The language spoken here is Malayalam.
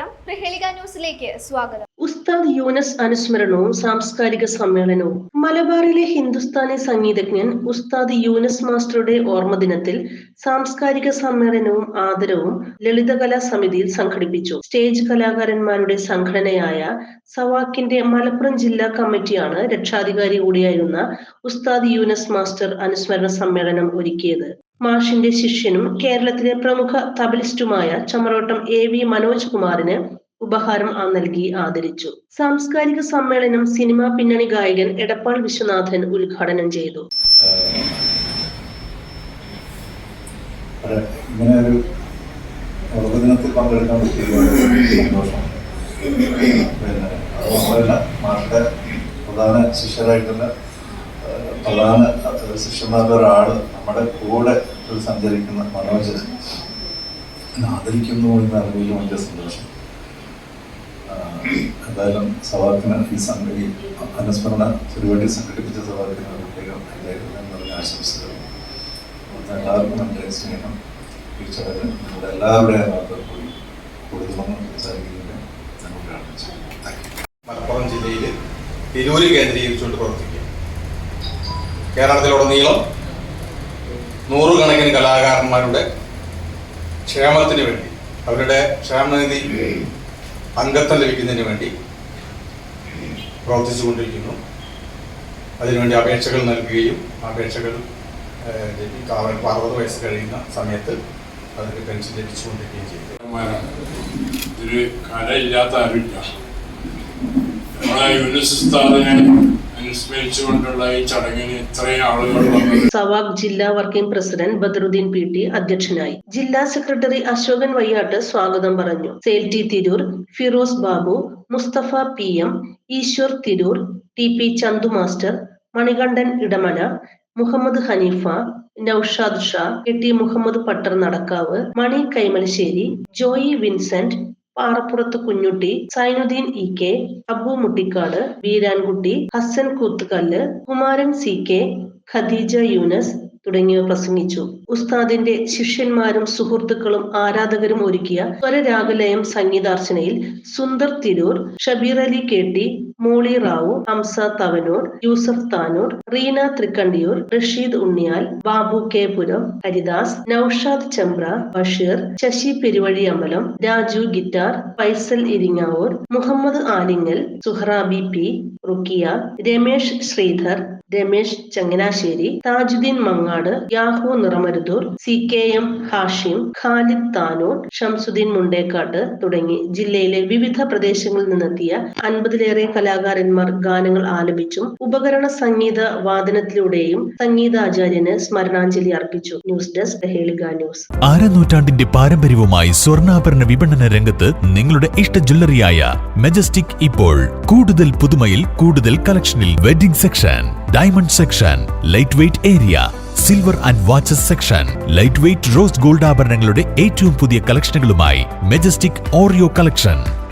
നമസ്കാരം. പ്രഹേളിക ന്യൂസിലേക്ക് സ്വാഗതം. ഉസ്താദ് യൂനസ് അനുസ്മരണവും സാംസ്കാരിക സമ്മേളനവും. മലബാറിലെ ഹിന്ദുസ്ഥാനി സംഗീതജ്ഞൻ ഉസ്താദ് യൂനസ് മാസ്റ്ററുടെ ഓർമ്മ ദിനത്തിൽ സാംസ്കാരിക സമ്മേളനവും ആദരവും ലളിതകലാ സമിതിയിൽ സംഘടിപ്പിച്ചു. സ്റ്റേജ് കലാകാരന്മാരുടെ സംഘടനയായ സവാക്കിന്റെ മലപ്പുറം ജില്ലാ കമ്മിറ്റിയാണ് രക്ഷാധികാരി കൂടിയായിരുന്ന ഉസ്താദ് യൂനസ് മാസ്റ്റർ അനുസ്മരണ സമ്മേളനം ഒരുക്കിയത്. മാഷിന്റെ ശിഷ്യനും കേരളത്തിലെ പ്രമുഖ തബലിസ്റ്റുമായ ചമറോട്ടം എ വി മനോജ് കുമാറിന് ഉപഹാരം നൽകി ആദരിച്ചു. സാംസ്കാരിക സമ്മേളനം സിനിമാ പിന്നണി ഗായകൻ എടപ്പാൾ വിശ്വനാഥൻ ഉദ്ഘാടനം ചെയ്തു. പ്രധാന ശിഷ്യരായിട്ടുള്ള പ്രധാന ശിഷ്യന്മാരുടെ ഒരാൾ നമ്മുടെ കൂടെ സഞ്ചരിക്കുന്ന മനോജ്. ആദരിക്കുന്നു എന്ന് അറിവിലും വലിയ സന്തോഷം. എന്തായാലും സവാക്കിന് ഈ സംഗതി ഈ അനുസ്മരണ പരിപാടി സംഘടിപ്പിച്ച സവാക്കിന് പ്രത്യേകം അദ്ദേഹത്തിന് ആശംസകൾ. എല്ലാവർക്കും നമ്മുടെ സ്നേഹം. തിരിച്ചറിഞ്ഞ് നമ്മുടെ എല്ലാവരുടെയും കൂടി കൂടുതലൊന്നും സംസാരിക്കുന്നതിന് നമ്മൾ മലപ്പുറം ജില്ലയിൽ തിരൂര് കേന്ദ്രീകരിച്ചുകൊണ്ട് പ്രവർത്തിക്കുക കേരളത്തിലുടനീളം നൂറുകണക്കിന് കലാകാരന്മാരുടെ ക്ഷേമത്തിന് വേണ്ടി അവരുടെ ക്ഷേമനിധി അംഗത്വം ലഭിക്കുന്നതിന് വേണ്ടി പ്രവർത്തിച്ചുകൊണ്ടിരിക്കുന്നു അതിനുവേണ്ടി അപേക്ഷകൾ നൽകുകയും അപേക്ഷകൾ അവർക്ക് അറുപത് വയസ്സ് കഴിയുന്ന സമയത്ത് അവർക്ക് പെൻഷൻ ലഭിച്ചുകൊണ്ടിരിക്കുകയും ചെയ്തു. ഇതിൽ കലയില്ലാത്ത ആരുമില്ല നമ്മളെ അനുസ്മരിച്ചുകൊണ്ടുള്ള ഈ ചടങ്ങിന് ഇത്രയും ആളുകൾ സവാബ് സവാക് ജില്ലാ working president Badaruddin P T അധ്യക്ഷനായി. ജില്ലാ സെക്രട്ടറി അശോകൻ വയ്യാട്ട് സ്വാഗതം പറഞ്ഞു. സേൽറ്റി Tirur Firoz Babu Mustafa P M Eshwar Tirur T P Chandu master Manikandan Edamana Muhammad Hanifa Naushad Sha K T Muhammad Pattar Nadakkavu Mani Kaimalassery Joy Vincent Parappurathu Kunjutty Sainuddin E K Abu Muttikkad Veerankutty Hasan Koothukallu Kumaran C K Khadeeja Yunus തുടങ്ങിയവർ പ്രസംഗിച്ചു. ഉസ്താദിന്റെ ശിഷ്യന്മാരും സുഹൃത്തുക്കളും ആരാധകരും ഒരുക്കിയ സ്വരരാഗലയം സംഗീതാർച്ചനയിൽ Sundar Tirur Shabeer Ali K T Molly Rao Hamsa Thavanur Yusuf Tanur Reena Thrikkandiyur Rasheed Unniyal Babu K Puram Haridas Naushad Chembra Basheer Sasi Peruvazhi Ambalam Raju guitar Faisal Iringavur Muhammad Alingal Suharabi P Rukhiya Ramesh Sreedhar Ramesh Changanassery Thajuddin Mangad Yahu Niramaruthur C K M Hashim Khalid Tanur Shamsuddin Mundekkat തുടങ്ങി ജില്ലയിലെ വിവിധ പ്രദേശങ്ങളിൽ നിന്നെത്തിയ അൻപതിലേറെ കലാകാരന്മാർ ഗാനങ്ങൾ ആലപിച്ചും ഉപകരണ സംഗീത വാദനത്തിലൂടെയും സംഗീതാചാര്യന് സ്മരണാഞ്ജലി അർപ്പിച്ചു. ന്യൂസ് ഡെസ്ക് ഹേളിക ന്യൂസ്. അരനൂറ്റാണ്ടിന്റെ പാരമ്പര്യവുമായി സ്വർണാഭരണ വിപണന രംഗത്ത് നിങ്ങളുടെ ഇഷ്ട ജ്വല്ലറിയായ മെജസ്റ്റിക് ഇപ്പോൾ കൂടുതൽ പുതുമയിൽ കൂടുതൽ കളക്ഷനിൽ wedding section diamond section light weight area silver and watches section light weight rose gold ആഭരണങ്ങളുടെ ഏറ്റവും പുതിയ കളക്ഷനുകളുമായി മെജസ്റ്റിക് ഓറിയോ കളക്ഷൻ.